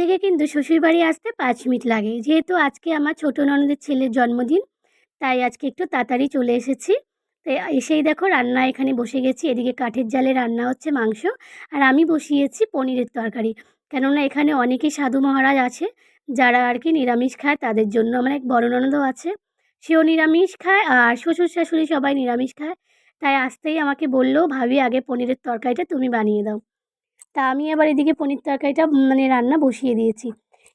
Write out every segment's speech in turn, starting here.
থেকে কিন্তু শ্বশুরবাড়ি আসতে পাঁচ মিনিট লাগে। যেহেতু আজকে আমার ছোটো ননদের ছেলের জন্মদিন, তাই আজকে একটু তাড়াতাড়ি চলে এসেছি। তো এসেই দেখো রান্না এখানে বসে গেছি। এদিকে কাঠের জালে রান্না হচ্ছে মাংস আর আমি বসিয়েছি পনিরের তরকারি। কেননা এখানে অনেকেই সাধু মহারাজ আছে, যারা আর কি নিরামিষ খায়, তাদের জন্য আমার এক বড় ননদও আছে। সেও নিরামিষ খায় আর শ্বশুর শাশুড়ি সবাই নিরামিষ খায়। তাই আসতেই আমাকে বলল, ভাবি, আগে পনিরের তরকারিটা তুমি বানিয়ে দাও। তা আমি আবার এদিকে পনির তরকারিটা মানে রান্না বসিয়ে দিয়েছি।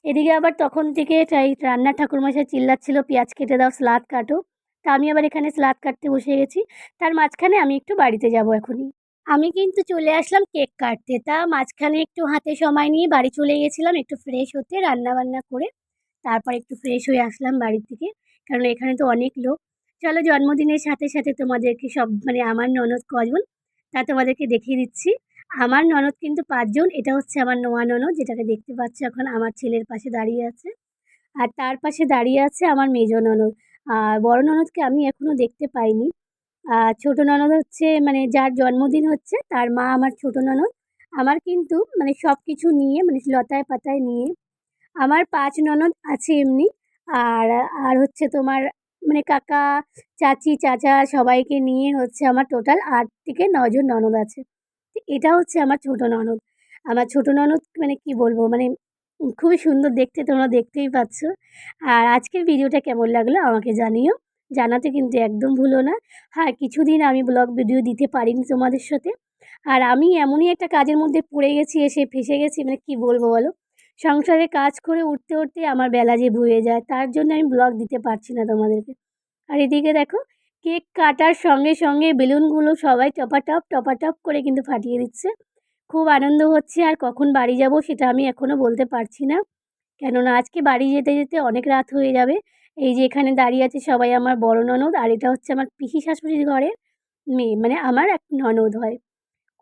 এদিকে আবার তখন থেকে তাই রান্নার ঠাকুরমশাই চিল্লাচ্ছিল, পেঁয়াজ কেটে দাও স্লাদ কাটো। তা আমি আবার এখানে স্লাদ কাটতে বসে গেছি। তার মাঝখানে আমি একটু বাড়িতে যাব এখনই। আমি কিন্তু চলে আসলাম কেক কাটতে। তা মাঝখানে একটু হাতে সময় নিয়ে বাড়ি চলে গেছিলাম, একটু ফ্রেশ হতে রান্না বান্না করে। তারপর একটু ফ্রেশ হয়ে আসলাম বাড়ির থেকে কারণ এখানে তো অনেক লোক। চলো জন্মদিনের সাথে সাথে তোমাদেরকে সব মানে আমার ননদ কজন, তা তোমাদেরকে দেখিয়ে দিচ্ছি। আমার ননদ কিন্তু পাঁচজন, এটা হচ্ছে আমার নোয়া ননদ, যেটাকে দেখতে পাচ্ছ এখন আমার ছেলের পাশে দাঁড়িয়ে আছে। আর তার পাশে দাঁড়িয়ে আছে আমার মেজ ননদ। আর বড় ননদকে আমি এখনও দেখতে পাইনি। আর ছোটো ননদ হচ্ছে মানে যার জন্মদিন হচ্ছে, তার মা আমার ছোটো ননদ। আমার কিন্তু মানে সব কিছু নিয়ে মানে লতায় পাতায় নিয়ে, আমার পাঁচ ননদ আছে এমনি। আর আর হচ্ছে তোমার মানে কাকা, চাচি, চাচা সবাইকে নিয়ে হচ্ছে আমার টোটাল আট থেকে নজন ননদ আছে। এটা হচ্ছে আমার ছোটো ননদ। আমার ছোটো ননদ মানে কি বলব? মানে খুবই সুন্দর দেখতে, তোমরা দেখতেই পাচ্ছ। আর আজকের ভিডিওটা কেমন লাগল আমাকে জানিও। জানাতে কিন্তু একদম ভুলো না। হ্যাঁ কিছুদিন আমি ব্লগ ভিডিও দিতে পারিনি তোমাদের সাথে। আর আমি এমনই একটা কাজের মধ্যে পড়ে গেছি, এসে ফেসে গেছি মানে কি বলব বলো? সংসারে কাজ করে উঠতে উঠতে আমার বেলা যে বয়ে যায়, তার জন্য আমি ব্লগ দিতে পারছি না তোমাদেরকে। আর এদিকে দেখো কেক কাটার সঙ্গে সঙ্গে বেলুনগুলো সবাই টপাটপ টপাটপ করে কিন্তু ফাটিয়ে দিচ্ছে। খুব আনন্দ হচ্ছে আর কখন বাড়ি যাব সেটা আমি এখনও বলতে পারছি না। কেননা আজকে বাড়ি যেতে যেতে অনেক রাত হয়ে যাবে। এই যে এখানে দাঁড়িয়ে আছে সবাই আমার বড় ননদ আর এটা হচ্ছে আমার পিসি শাশুড়ির ঘরে মেয়ে মানে আমার এক ননদ হয়।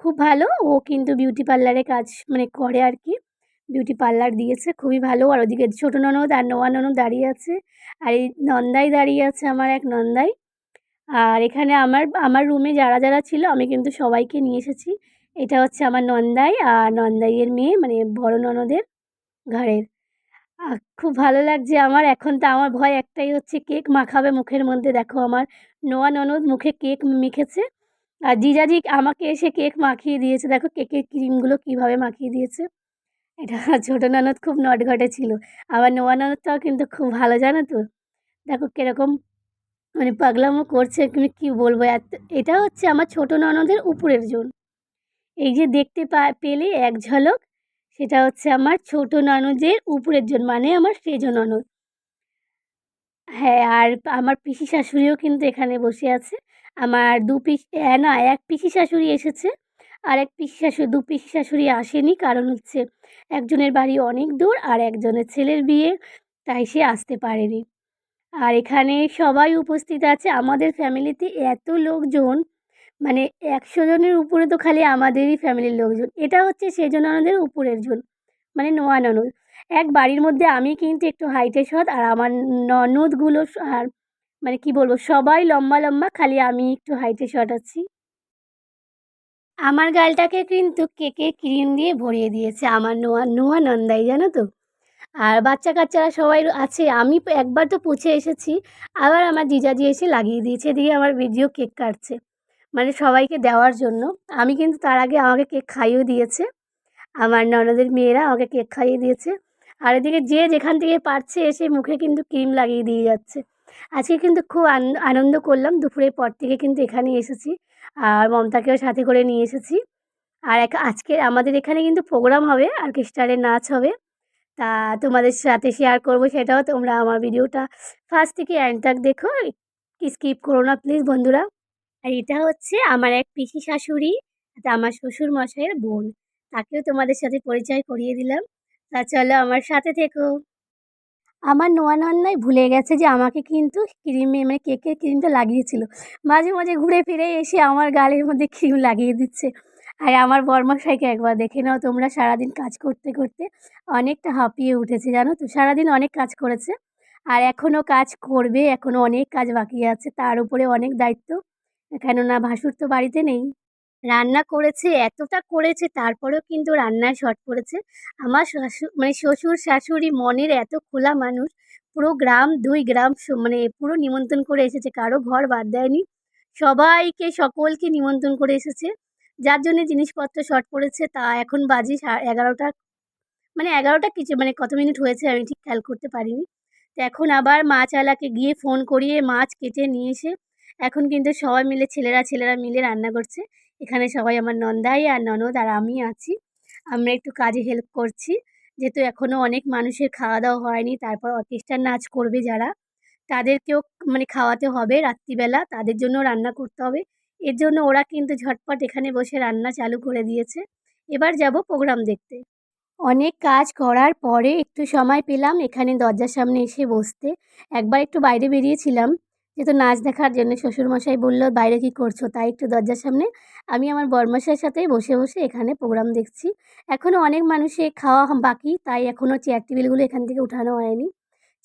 খুব ভালো, ও কিন্তু বিউটি পার্লারে কাজ মানে করে আর কি। বিউটি পার্লার দিয়েছে, খুবই ভালো। আর ওদিকে ছোটো ননদ আর নোয়া ননদ দাঁড়িয়ে আছে। আর এই নন্দাই দাঁড়িয়ে আছে আমার এক নন্দাই। আর এখানে আমার আমার রুমে যারা যারা ছিল, আমি কিন্তু সবাইকে নিয়ে এসেছি। এটা হচ্ছে আমার নন্দাই আর নন্দাইয়ের মেয়ে মানে বড় ননদের ঘরের। খুব ভালো লাগছে আমার। এখন তো আমার ভয় একটাই হচ্ছে কেক মাখাবে মুখের মধ্যে। দেখো আমার নোয়া ননদ মুখে কেক মেখেছে। আর জিজাজি আমাকে এসে কেক মাখিয়ে দিয়েছে। দেখো কেকের ক্রিমগুলো কীভাবে মাখিয়ে দিয়েছে। এটা ছোটো ননদ খুব নটঘটে ছিল। আবার নোয়া ননদটাও কিন্তু খুব ভালো, জানো তো? দেখো কীরকম মানে পাগলামো করছে তুমি কী বলব? এত, এটা হচ্ছে আমার ছোটো ননদের উপরের জন। এই যে দেখতে পা, পেলে এক ঝলক, সেটা হচ্ছে আমার ছোটো ননদের উপরের জন মানে আমার সেজ ননদ। হ্যাঁ আর আমার পিসি শাশুড়িও কিন্তু এখানে বসে আছে। আমার দু পিসি না, এক পিসি শাশুড়ি এসেছে। আর এক পিসি শাশুড়ি, দু পিসি শাশুড়ি আসেনি, কারণ হচ্ছে একজনের বাড়ি অনেক দূর আর একজনের ছেলের বিয়ে, তাই সে আসতে পারেনি। আর এখানে সবাই উপস্থিত আছে। আমাদের ফ্যামিলিতে এত লোকজন মানে একশো জনের উপরে তো খালি আমাদেরই ফ্যামিলির লোকজন। এটা হচ্ছে সেজন ননদের উপরের জন মানে নোয়া ননদ। এক বাড়ির মধ্যে আমি কিন্তু একটু হাইটে সৎ আর আমার ননদগুলো আর মানে কি বলব, সবাই লম্বা লম্বা, খালি আমি একটু হাইটে শর্ট আছি। আমার গালটাকে কিন্তু কেকে ক্রিম দিয়ে ভরিয়ে দিয়েছে আমার নোয়া নোয়া নন্দাই, জানো তো? আর বাচ্চা কাচ্চারা সবাই আছে, আমি একবার তো পুছে এসেছি, আবার আমার জিজাজি এসে লাগিয়ে দিয়েছে দিয়ে আমার ভিডিও কেক কাটছে। মানে সবাইকে দেওয়ার জন্য। আমি কিন্তু তার আগে আমাকে কেক খাইয়েও দিয়েছে। আমার ননদের মেয়েরা আমাকে কেক খাইয়ে দিয়েছে। আর এদিকে যে যেখান থেকে পারছে এসে মুখে কিন্তু ক্রিম লাগিয়ে দিয়ে যাচ্ছে। আজকে কিন্তু খুব আনন্দ করলাম, দুপুরের পর থেকে কিন্তু এখানে এসেছি। আর মমতাকেও সাথে করে নিয়ে এসেছি। আর এক আজকে আমাদের এখানে কিন্তু প্রোগ্রাম হবে অর্কেস্ট্রারের নাচ হবে। তা তোমাদের সাথে শেয়ার করব সেটাও তোমরা আমার ভিডিওটা ফার্স্ট থেকে এন্ড তাক দেখো স্কিপ করো না প্লিজ বন্ধুরা। আর এটা হচ্ছে আমার এক পিসি শাশুড়ি তা আমার শ্বশুর মশাইয়ের বোন, তাকেও তোমাদের সাথে পরিচয় করিয়ে দিলাম। তা চলো আমার সাথে থেকো। আমার নোয়া নন্দাই ভুলে গেছে যে আমাকে কিন্তু ক্রিমে মানে কেকের ক্রিমটা লাগিয়েছিল। মাঝে মাঝে ঘুরে ফিরে এসে আমার গালের মধ্যে ক্রিম লাগিয়ে দিচ্ছে। আর আমার বর্মশাইকে একবার দেখে নাও, তোমরা সারাদিন কাজ করতে করতে অনেকটা হাঁপিয়ে উঠেছে, জানো তো? সারাদিন অনেক কাজ করেছে আর এখনও কাজ করবে এখনও অনেক কাজ বাকি আছে, তার উপরে অনেক দায়িত্ব। কেননা ভাসুর তো বাড়িতে নেই। রান্না করেছে, এতটা করেছে, তারপরেও কিন্তু রান্নায় শর্ট পড়েছে। আমার শাশু মানে শ্বশুর শাশুড়ি মনের এত খোলা মানুষ, পুরো গ্রাম, দুই গ্রাম মানে পুরো নিমন্ত্রণ করে এসেছে, কারও ঘর বাদ দেয়নি। সবাইকে, সকলকে নিমন্ত্রণ করে এসেছে। যার জন্যে জিনিসপত্র শর্ট পড়েছে, তা এখন বাজে এগারোটা মানে এগারোটা কিছু মানে কত মিনিট হয়েছে আমি ঠিক খেয়াল করতে পারিনি। তো এখন আবার মাছওয়ালাকে গিয়ে ফোন করিয়ে মাছ কেটে নিয়ে এসে, এখন কিন্তু সবাই মিলে ছেলেরা ছেলেরা মিলে রান্না করছে। এখানে সবাই আমার নন্দাই আর ননদ আর আমি আছি। আমরা একটু কাজে হেল্প করছি। যেহেতু এখনও অনেক মানুষের খাওয়া দাওয়া হয়নি, তারপর অর্কেস্ট্রার নাচ করবে যারা, তাদেরকেও মানে খাওয়াতে হবে রাত্রিবেলা, তাদের জন্য রান্না করতে হবে। এর জন্য ওরা কিন্তু ঝটপট এখানে বসে রান্না চালু করে দিয়েছে। এবার যাব প্রোগ্রাম দেখতে। অনেক কাজ করার পরে একটু সময় পেলাম এখানে দরজার সামনে এসে বসতে। একবার একটু বাইরে বেরিয়েছিলাম, যেহেতু নাচ দেখার জন্য শ্বশুরমশাই বলল, বাইরে কী করছ? তাই একটু দরজার সামনে আমি আমার বরমশাইয়ের সাথে বসে বসে এখানে প্রোগ্রাম দেখছি। এখনও অনেক মানুষের খাওয়া বাকি, তাই এখনও চেয়ার টেবিলগুলো এখান থেকে উঠানো হয়নি।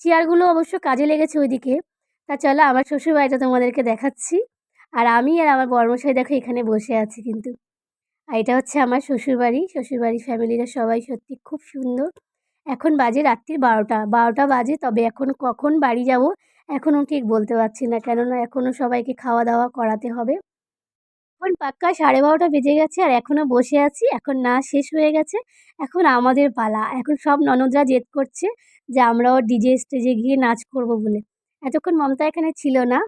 চেয়ারগুলো অবশ্য কাজে লেগেছে ওইদিকে। তা চলো আমার শ্বশুরবাড়িটা তোমাদেরকে দেখাচ্ছি। আর আমি আর আমার বরমশাই দেখো এখানে বসে আছি কিন্তু। আর এটা হচ্ছে আমার শ্বশুরবাড়ি। শ্বশুরবাড়ির ফ্যামিলিরা সবাই সত্যি খুব সুন্দর। এখন বাজে রাত্রির বারোটা। বারোটা বাজে, তবে এখন কখন বাড়ি যাব এখনও ঠিক বলতে পারছি না। কেননা এখনও সবাইকে খাওয়া দাওয়া করাতে হবে। এখন পাক্কা সাড়ে বারোটা বেজে গেছে আর এখনও বসে আছি। এখন না শেষ হয়ে গেছে। এখন আমাদের পালা। এখন সব ননদরা জেদ করছে যে আমরাও ডিজে স্টেজে গিয়ে নাচ করব বলে। এতক্ষণ মমতা এখানে ছিল না।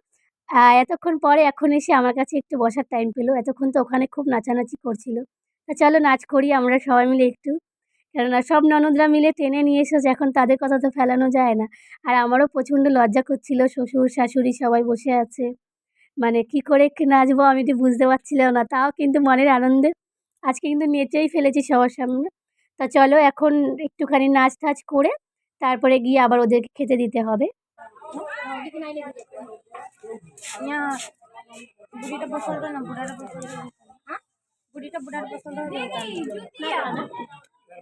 এতক্ষণ পরে এখন এসে আমার কাছে একটু বসার টাইম পেল। এতক্ষণ তো ওখানে খুব নাচানাচি করছিল। তা চলো নাচ করি আমরা সবাই মিলে একটু। কেননা সব ননদরা মিলে টেনে নিয়ে এসেছে এখন তাদের কথা তো ফেলানো যায় না। আর আমারও প্রচণ্ড লজ্জা করছিল। শ্বশুর, শাশুড়ি সবাই বসে আছে। মানে কি করে নাচবো আমি তো বুঝতে পারছিলাম না। তাও কিন্তু মনের আনন্দে। আজকে কিন্তু নেচেই ফেলেছি সবার সামনে। তা চলো এখন একটুখানি নাচ টাচ করে তারপরে গিয়ে আবার ওদেরকে খেতে দিতে হবে। বুড়িটা পছন্দ না বুড়াটা পছন্দ হ্যাঁ বুড়িটা বুড়ার পছন্দ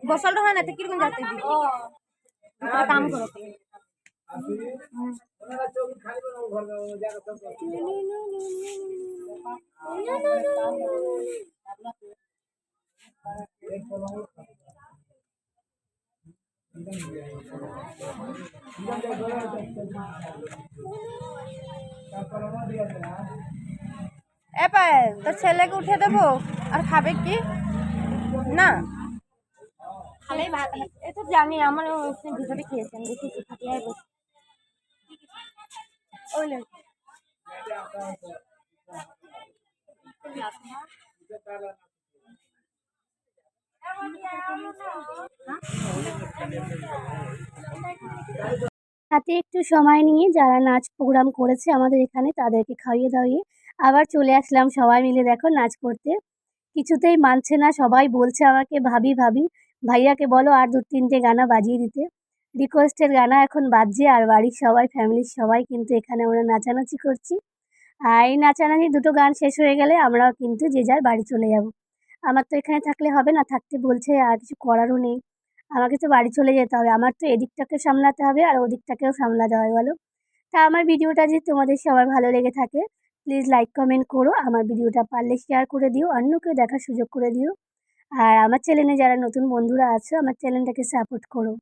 বসল হয় না তো কীরকম যাতে কাম করো এ পায়ে তোর ছেলেকে উঠে দেবো? আর খাবে কি? না। খালেই ভাত। এ তো জানি আমার ভিতরে খেয়েছেন দেখেছি খাটিয়ায় বসে। ওই হাতে একটু সময় নিয়ে যারা নাচ প্রোগ্রাম করেছে আমাদের এখানে তাদেরকে খাইয়ে দাওয়িয়ে আবার চলে আসলাম সবাই মিলে দেখো নাচ করতে। কিছুতেই মানছে না, সবাই বলছে আমাকে, ভাবি ভাবি, ভাইয়াকে বলো আর দু, তিনটে গানা বাজিয়ে দিতে। রিকোয়েস্টের গানা এখন বাজছে আর বাড়ির সবাই ফ্যামিলির সবাই কিন্তু এখানে আমরা নাচানাচি করছি। আর এই নাচানাচি দুটো গান শেষ হয়ে গেলে আমরাও কিন্তু যে যার বাড়ি চলে যাব। আমার তো এখানে থাকলে হবে না, থাকতে বলছে আর কিছু করারও নেই। আমাকে তো বাড়ি চলে যেতে হবে। আমার তো এদিকটাকে সামলাতে হবে আর ওদিকটাকেও সামলাতে হবে, বলো? তা আমার ভিডিওটা যদি তোমাদের সবার ভালো লেগে থাকে প্লিজ লাইক কমেন্ট করো। আমার ভিডিওটা পারলে শেয়ার করে দিও অন্য কেউ দেখার সুযোগ করে দিও। আর আমার চ্যানেলে যারা নতুন বন্ধুরা আছো, আমার চ্যানেলটাকে সাপোর্ট করো।